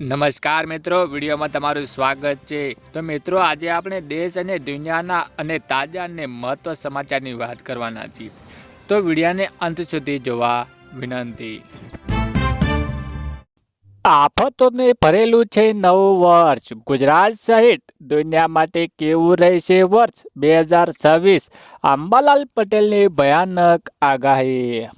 નમસ્કાર મિત્રો, વિડીયોમાં તમારું સ્વાગત છે. તો મિત્રો, આજે આપણે દેશ અને દુનિયાના અને તાજા અને મહત્વ સમાચારની વાત કરવાના છીએ. તો વિડીયાને અંત સુધી જોવા વિનંતી. આફતોને ભરેલું છે નવું વર્ષ. ગુજરાત સહિત દુનિયા માટે કેવું રહેશે વર્ષ? બે હજાર છવ્વીસ. અંબાલાલ પટેલની ભયાનક આગાહી.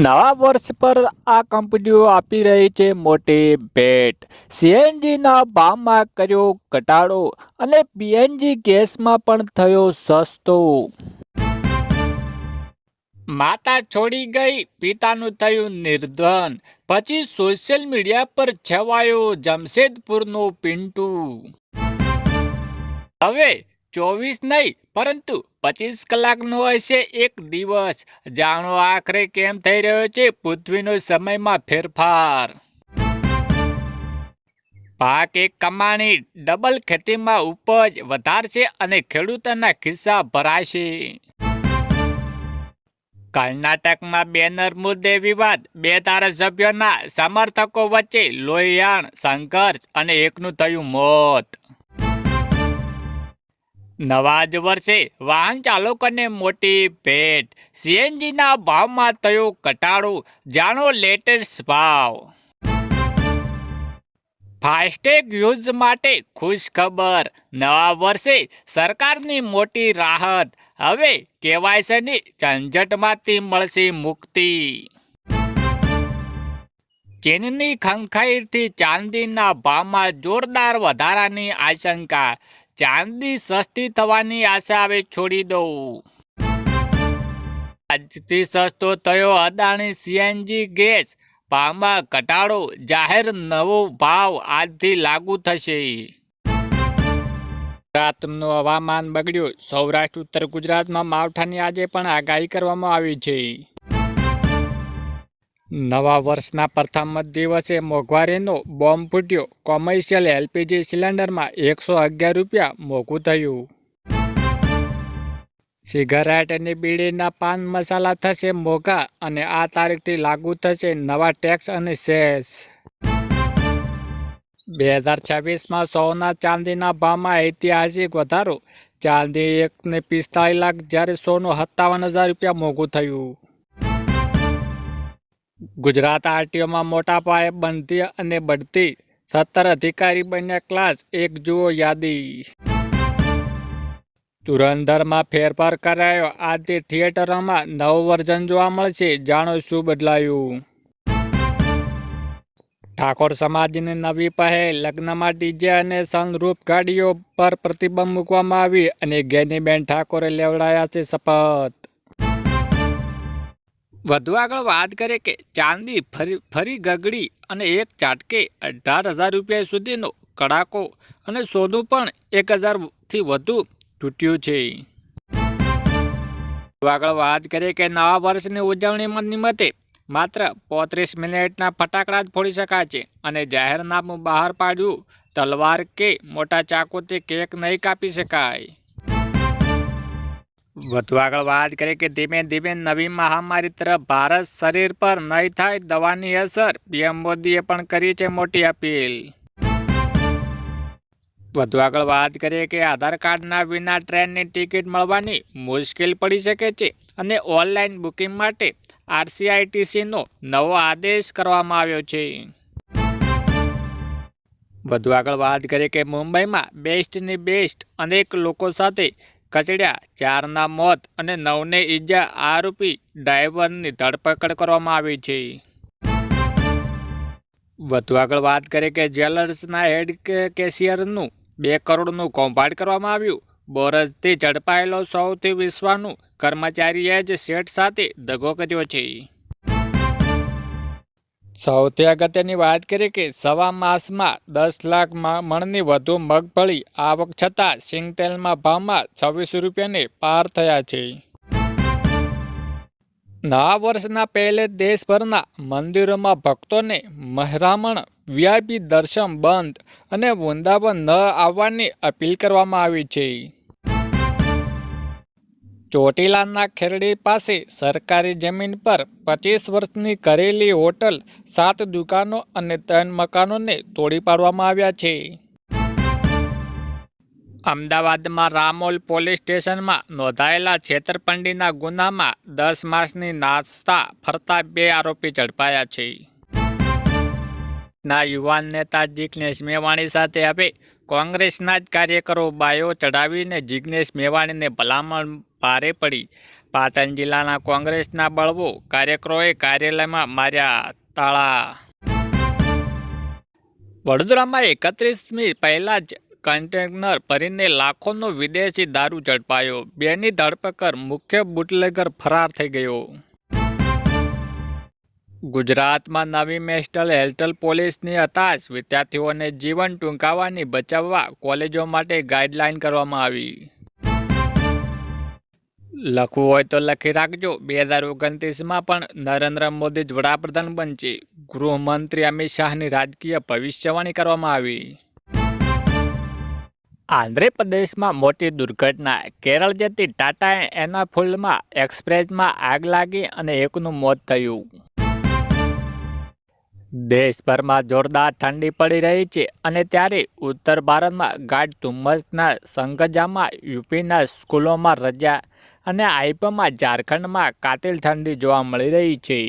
નવા વર્ષ પર આ કંપનીઓ આપી રહી છે મોટી ભેટ. સીએનજીના ભાવમાં કર્યો ઘટાડો અને પીએનજી ગેસમાં પણ થયો સસ્તો. માતા છોડી ગઈ, પિતાનું થયું નિર્ધન. પછી સોશિયલ મીડિયા પર છવાયો જમશેદપુરનો પિન્ટુ. હવે ચોવીસ નહીં, પરંતુ પચીસ કલાકનો હશે એક દિવસ. જાણો આખરે કેમ થઈ રહ્યો છે પૃથ્વીનો સમયમાં ફેરફાર. પાક એક કમાણી, ડબલ ખેતીમાં ઉપજ વધારશે અને ખેડૂતોના ખિસ્સા ભરાશે. કર્ણાટકમાં બેનર મુદ્દે વિવાદ. બે ધારાસભ્યોના સમર્થકો વચ્ચે લોહિયાણ સંઘર્ષ અને એકનું થયું મોત. નવા જ વર્ષે વાહન ચાલકોને મોટી ભેટ. સીએનજીના ભાવમાં થયો ઘટાડો. જાણો લેટેસ્ટ ભાવ. ફાસ્ટેગ યુઝ માટે ખુશ ખબર. નવા વર્ષે સરકારની મોટી રાહત. હવે કેવાયસીની ઝંઝટમાંથી મળશે મુક્તિ. ચીનની ખંખાઈથી ચાંદીના ભાવમાં જોરદાર વધારાની આશંકા. ચાંદી સસ્તી થવાની આશા હવે છોડી દઉં. આજથી સસ્તો થયો અદાણી સીએનજી ગેસ. ભાવમાં ઘટાડો, જાહેર નવો ભાવ આજથી લાગુ થશે. રાતનું હવામાન બગડ્યું. સૌરાષ્ટ્ર, ઉત્તર ગુજરાતમાં માવઠાની આજે પણ આગાહી કરવામાં આવી છે. નવા વર્ષના પ્રથમ દિવસે મોંઘવારીનો બોમ્બ ફૂટ્યો. કોમર્શિયલ એલપીજી સિલિન્ડરમાં એકસો અગિયાર રૂપિયા મોંઘું થયું. સિગારેટ અને બીડીના પાન મસાલા થશે મોંઘા અને આ તારીખથી લાગુ થશે નવા ટેક્સ અને સેસ. બે હજાર છવ્વીસમાં સોના ચાંદીના ભાવમાં ઐતિહાસિક વધારો. ચાંદી એકને પિસ્તાળીસ લાખ જ્યારે સોનું સત્તાવન હજાર રૂપિયા મોંઘું થયું. ગુજરાત આરટીઓમાં મોટા પાયે બનતી અને બઢતી સત્તર અધિકારી બન્યા ક્લાસ એક જુઓ યાદી. ધુરંધરમાં ફેરફાર કરાયો. આજે થિયેટરોમાં નવું વર્ઝન જોવા મળશે. જાણો શું બદલાયું? ઠાકોર સમાજની નવી પહેલ, લગ્નમાં ડીજે અને સનરૂપ ગાડીઓ પર પ્રતિબંધ મૂકવામાં આવી અને ગેનીબેન ઠાકોરે લેવડાયા છે શપથ. વધુ આગળ વાત કરે કે ચાંદી ફરી ફરી ગગડી અને એક ચાટકે અઢાર હજાર રૂપિયા સુધીનો કડાકો અને સોનું પણ એક હજારથી વધુ તૂટ્યું છે. આગળ વાત કરીએ કે નવા વર્ષની ઉજવણીમાં નિમિત્તે માત્ર પોત્રીસ મિનિટના ફટાકડા જ ફોડી શકાય છે અને જાહેરનામું બહાર પાડ્યું તલવાર કે મોટા ચાકુથી કેક નહીં કાપી શકાય. વધુ આગળ વાત કરીએ કે ધીમે ધીમે નવી મહામારી તરફ ભારત શરીર પર નહીં થાય દવાની અસર, પીએમ મોદીએ પણ કરી છે મોટી અપીલ. વધુ આગળ વાત કરીએ કે આધાર કાર્ડના વિના ટ્રેનની ટિકિટ મળવાની મુશ્કેલ પડી શકે છે અને ઓનલાઈન બુકિંગ માટે આરસીઆઈટીસીનો નવો આદેશ કરવામાં આવ્યો છે. વધુ આગળ વાત કરીએ કે મુંબઈમાં બેસ્ટની બેસ્ટ અનેક લોકો સાથે કચડ્યા. ચારના મોત અને નવને ઈજા આરોપી ડ્રાઈવરની ધરપકડ કરવામાં આવી છે. વધુ આગળ વાત કરીએ કે જ્વેલર્સના હેડ કેશિયરનું બે કરોડનું કૌભાંડ કરવામાં આવ્યું. બોરસથી ઝડપાયેલો સૌથી વિશ્વનું કર્મચારીએ જ શેઠ સાથે દગો કર્યો છે. સૌથી અગત્યની વાત કરીએ કે સવા માસમાં દસ લાખ મણની વધુ મગફળી આવક છતાં સિંગતેલમાં ભાવમાં છવ્વીસ રૂપિયાને પાર થયા છે. નવા વર્ષના પહેલે દેશભરના મંદિરોમાં ભક્તોને મહેરામણ, વીઆઈપી દર્શન બંધ અને વૃંદાવન ન આવવાની અપીલ કરવામાં આવી છે. ચોટીલાના ખેરડી પાસે સરકારી જમીન પર પચીસ વર્ષની કરેલી હોટલ, સાત દુકાનો અને ત્રણ મકાનોને તોડી પાડવામાં આવ્યા છે. અમદાવાદમાં રામોલ પોલીસ સ્ટેશનમાં નોંધાયેલા છેતરપંડીના ગુનામાં દસ માસની નાસ્તા ફરતા બે આરોપી ઝડપાયા છે. ના યુવાન નેતા જીગ્નેશ મેવાણી સાથે હવે કોંગ્રેસના જ કાર્યકરો બાયો ચડાવીને જિગ્નેશ મેવાણીને ભલામણ ભારે પડી. પાટણ જિલ્લાના કોંગ્રેસના બળવો કાર્યકરોએ કાર્યાલયમાં માર્યા તાળા. વડોદરામાં એકત્રીસમી પહેલાં જ કન્ટેનર ભરીને લાખોનો વિદેશી દારૂ ઝડપાયો. બેની ધરપકડ, મુખ્ય બુટલેગર ફરાર થઈ ગયો. ગુજરાતમાં નવી મેસ્ટલ હેલ્ટલ પોલીસની હતાશ. વિદ્યાર્થીઓને જીવન ટૂંકાવવાની, બચાવવા કોલેજો માટે ગાઈડલાઈન કરવામાં આવી. લખવું હોય તો લખી રાખજો. બે હજાર ઓગણત્રીસમાં પણ નરેન્દ્ર મોદી જ વડાપ્રધાન બનશે. ગૃહમંત્રી અમિત શાહની રાજકીય ભવિષ્યવાણી કરવામાં આવી. આંધ્રપ્રદેશમાં મોટી દુર્ઘટના. કેરળ જતી ટાટા એના ફૂલમાં એક્સપ્રેસમાં આગ લાગી અને એકનું મોત થયું. દેશભરમાં જોરદાર ઠંડી પડી રહી છે અને ત્યારે ઉત્તર ભારતમાં ગાઢ ધુમ્મસના સંગજામાં યુપીના સ્કૂલોમાં રજા અને આઈપમાં ઝારખંડમાં કાતિલ ઠંડી જોવા મળી રહી છે.